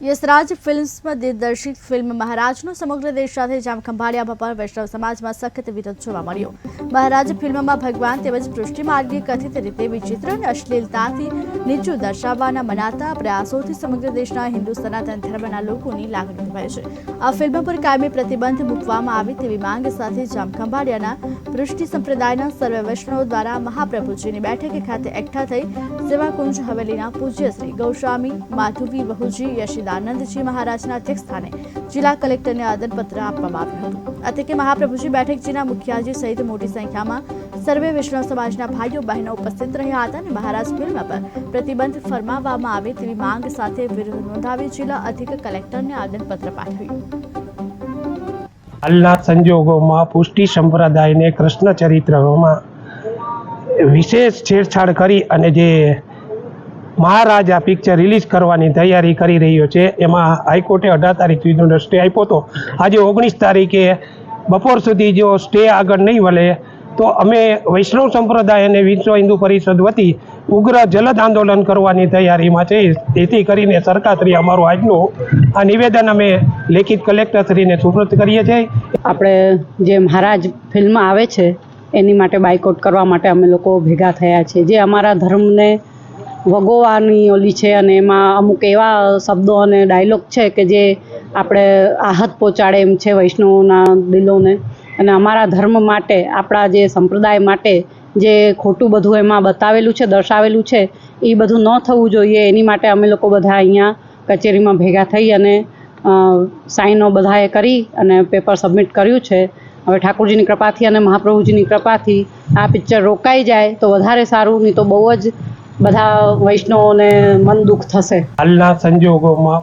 Yash Raj ફિલ્મ્સમાં દિગ્દર્શિત film મહારાજનો સમગ્ર દેશ સાથે જામ ખંભાળિયા પર વૈષ્ણવ સમાજમાં સખત વિરોધ જોવા મળ્યો. મહારાજ ફિલ્મમાં ભગવાન તેમજ પૃષ્ટિમાર્ગે કથિત રીતે વિચિત્ર અને અશ્લીલતાથી નીચું દર્શાવવાના મનાતા પ્રયાસોથી સમગ્ર દેશના હિન્દુ સનાતન ધર્મના લોકોની લાગણી દુભાઈ છે. આ ફિલ્મ પર કાયમી પ્રતિબંધ મૂકવામાં આવે તેવી માંગ સાથે જામ ખંભાળિયાના પૃષ્ટિ સંપ્રદાયના સર્વે વૈષ્ણવો દ્વારા મહાપ્રભુજીની બેઠક ખાતે એકઠા થઈ સેવાકુંજ હવેલીના પૂજ્ય શ્રી ગૌસ્વામી, માધુવી બહુજી યશિદાનંદજી મહારાજના અધ્યક્ષ સ્થાને જિલ્લા કલેક્ટરને આદનપત્ર આપવામાં આવ્યું હતું. આ કે મહાપ્રભુજી બેઠકજીના મુખિયાજી સહિત મોટી સંખ્યામાં સર્વે વૈષ્ણવ સમાજના ભાઈઓ, બહેનો ઉપસ્થિત રહ્યા હતા અને મહારાજ ફિલ્મ પર પ્રતિબંધ ફરમાવવામાં આવે તેવી માંગ સાથે વિરોધ નોંધાવી જિલ્લા અધિક કલેક્ટરને આદનપત્ર પાઠવ્યું. હાલના સંજોગોમાં પુષ્ટિ સંપ્રદાયને કૃષ્ણ ચરિત્રમાં વિશેષ છેડછાડ કરી અને જે મહારાજા પિક્ચર રિલીઝ કરવાની તૈયારી કરી રહ્યો છે. એમાં હાઈકોર્ટે અઢાર તારીખ સુધીનો સ્ટે આપ્યો હતો. આજે ઓગણીસ તારીખે બપોર સુધી જો સ્ટે આગળ નહીં વળે, તો અમે વૈષ્ણવ સંપ્રદાય અને વિશ્વ હિન્દુ પરિષદ વતી ઉગ્ર જલદ આંદોલન કરવાની તૈયારીમાં છે. તેથી કરીને સરકારશ્રી અમારું આજનું આ નિવેદન અમે લેખિત કલેક્ટરશ્રીને સુપ્રત કરીએ છીએ. આપણે જે મહારાજ ફિલ્મ આવે છે, એની માટે બાયકોટ કરવા માટે અમે લોકો ભેગા થયા છે. જે અમારા ધર્મને વગોવાની ઓલી છે અને એમાં અમુક એવા શબ્દો અને ડાયલોગ છે કે જે આપણે આહત પહોંચાડે એમ છે વૈષ્ણવોના દિલોને. અને અમારા ધર્મ માટે, આપણા જે સંપ્રદાય માટે જે ખોટું બધું એમાં બતાવેલું છે, દર્શાવેલું છે, એ બધું ન થવું જોઈએ. એની માટે અમે લોકો બધા અહીંયા કચેરીમાં ભેગા થઈ અને સાઈનો બધાએ કરી અને પેપર સબમિટ કર્યું છે. હવે ઠાકોરજીની કૃપાથી અને મહાપ્રભુજીની કૃપાથી આ પિક્ચર રોકાઈ જાય તો વધારે સારું, નહીં તો બહુ જ બધા વૈષ્ણવોને મન દુઃખ થશે. હાલના સંજોગોમાં